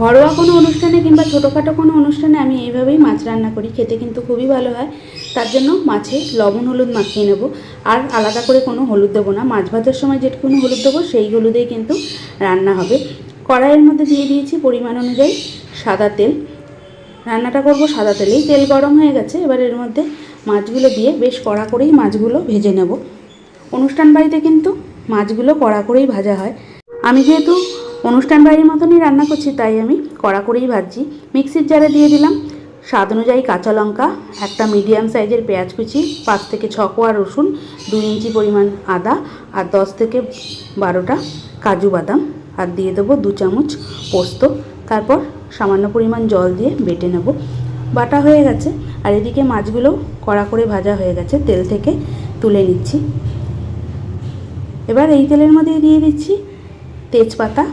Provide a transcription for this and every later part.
ঘরোয়া কোনো অনুষ্ঠানে কিংবা ছোটোখাটো কোনো অনুষ্ঠানে আমি এইভাবেই মাছ রান্না করি। খেতে কিন্তু খুবই ভালো হয়। তার জন্য মাছে লবণ, হলুদ মাখিয়ে নেব। আর আলাদা করে কোনো হলুদ দেবো না। মাছ ভাজার সময় যেটুকুনো হলুদ দেবো, সেই হলুদেই কিন্তু রান্না হবে। কড়াইয়ের মধ্যে দিয়ে দিয়েছি পরিমাণ অনুযায়ী সাদা তেল। রান্নাটা করব সাদা তেলেই। তেল গরম হয়ে গেছে। এবার এর মধ্যে মাছগুলো দিয়ে বেশ কড়া করেই মাছগুলো ভেজে নেব। অনুষ্ঠান বাড়িতে কিন্তু মাছগুলো কড়া করেই ভাজা হয়। আমি যেহেতু অনুষ্ঠান বাড়ির মতনই রান্না করছি, তাই আমি কড়া করেই ভাজছি। মিক্সির জারে দিয়ে দিলাম স্বাদ অনুযায়ী কাঁচা লঙ্কা, একটা মিডিয়াম সাইজের পেঁয়াজ কুচি, পাঁচ থেকে ছ কোয়া রসুন, দুই ইঞ্চি পরিমাণ আদা আর দশ থেকে বারোটা কাজু বাদাম আর দিয়ে দেবো দু চামচ পোস্ত। তারপর সামান্য পরিমাণ জল দিয়ে বেটে নেব। বাটা হয়ে গেছে আর এদিকে মাছগুলোও কড়া করে ভাজা হয়ে গেছে, তেল থেকে তুলে নিচ্ছি। এবার এই তেলের মধ্যে দিয়ে দিচ্ছি তেজপাতা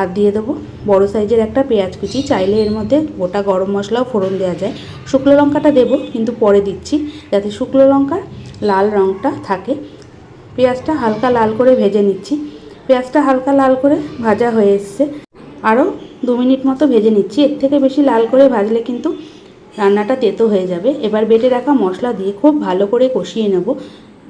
আর দিয়ে দেবো বড় সাইজের একটা পেঁয়াজ কুচি। চাইলে এর মধ্যে গোটা গরম মশলাও ফোড়ন দেওয়া যায়। শুকনো লঙ্কাটা দেবো, কিন্তু পরে দিচ্ছি যাতে শুকনো লঙ্কার লাল রঙটা থাকে। পেঁয়াজটা হালকা লাল করে ভেজে নিচ্ছি। পেঁয়াজটা হালকা লাল করে ভাজা হয়ে এসছে। আরও দু মিনিট মতো ভেজে নিচ্ছি। এর থেকে বেশি লাল করে ভাজলে কিন্তু রান্নাটা তেতো হয়ে যাবে। এবার বেটে রাখা মশলা দিয়ে খুব ভালো করে কষিয়ে নেব।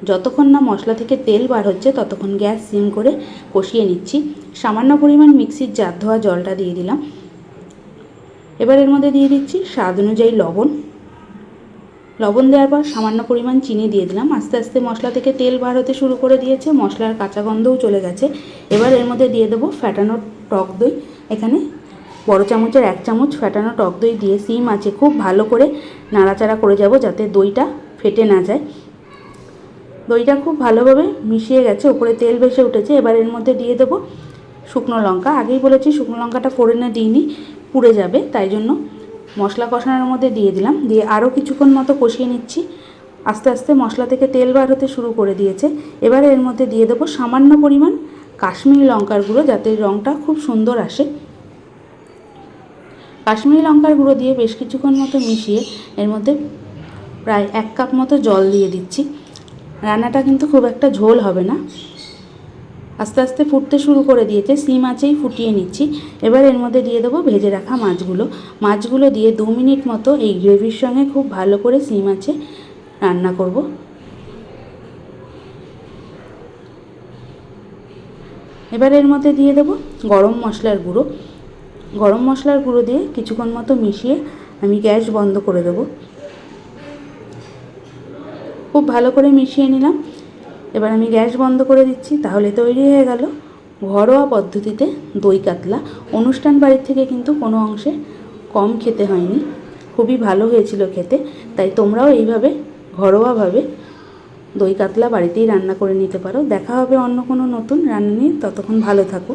যতক্ষণ না মশলা থেকে তেল বার হচ্ছে, ততক্ষণ গ্যাস সিম করে কষিয়ে নিচ্ছি। সামান্য পরিমাণ মিক্সির জার ধোয়া জলটা দিয়ে দিলাম। এবার এর মধ্যে দিয়ে দিচ্ছি স্বাদ অনুযায়ী লবণ। লবণ দেওয়ার পর সামান্য পরিমাণ চিনি দিয়ে দিলাম। আস্তে আস্তে মশলা থেকে তেল বার হতে শুরু করে দিয়েছে। মশলার কাঁচা গন্ধও চলে গেছে। এবার এর মধ্যে দিয়ে দেবো ফ্যাটানো টক দই। এখানে বড় চামচের এক চামচ ফ্যাটানো টক দই দিয়ে সিম আছে। খুব ভালো করে নাড়াচাড়া করে যাব যাতে দইটা ফেটে না যায়। দইটা খুব ভালোভাবে মিশিয়ে গেছে, উপরে তেল ভেসে উঠেছে। এবার এর মধ্যে দিয়ে দেবো শুকনো লঙ্কা। আগেই বলেছি শুকনো লঙ্কাটা ফোড়নে দিইনি, পুড়ে যাবে, তাই জন্য মশলা কষানোর মধ্যে দিয়ে দিলাম। দিয়ে আরও কিছুক্ষণ মতো কষিয়ে নিচ্ছি। আস্তে আস্তে মশলা থেকে তেল বার হতে শুরু করে দিয়েছে। এবার এর মধ্যে দিয়ে দেবো সামান্য পরিমাণ কাশ্মীরি লঙ্কার গুঁড়ো, যাতে রঙটা খুব সুন্দর আসে। কাশ্মীরি লঙ্কার গুঁড়ো দিয়ে বেশ কিছুক্ষণ মতো মিশিয়ে এর মধ্যে প্রায় এক কাপ মতো জল দিয়ে দিচ্ছি। রান্নাটা কিন্তু খুব একটা ঝোল হবে না। আস্তে আস্তে ফুটতে শুরু করে দিয়েছে, সিম আঁচেই ফুটিয়ে নিচ্ছি। এবার এর মধ্যে দিয়ে দেবো ভেজে রাখা মাছগুলো। মাছগুলো দিয়ে দু মিনিট মতো এই গ্রেভির সঙ্গে খুব ভালো করে সিম আঁচে রান্না করব। এবার এর মধ্যে দিয়ে দেবো গরম মশলার গুঁড়ো। গরম মশলার গুঁড়ো দিয়ে কিছুক্ষণ মতো মিশিয়ে আমি গ্যাস বন্ধ করে দেবো। খুব ভালো করে মিশিয়ে নিলাম। এবার আমি গ্যাস বন্ধ করে দিচ্ছি, তাহলে তৈরি হয়ে গেল ঘরোয়া পদ্ধতিতে দই কাতলা। অনুষ্ঠান বাড়ির থেকে কিন্তু কোনো অংশে কম খেতে হয়নি, খুবই ভালো হয়েছিল খেতে, তাই তোমরাও এইভাবে ঘরোয়াভাবে দই কাতলা বাড়িতেই রান্না করে নিতে পারো। দেখা হবে অন্য কোনো নতুন রান্না নিয়ে, ততক্ষণ ভালো থাকো।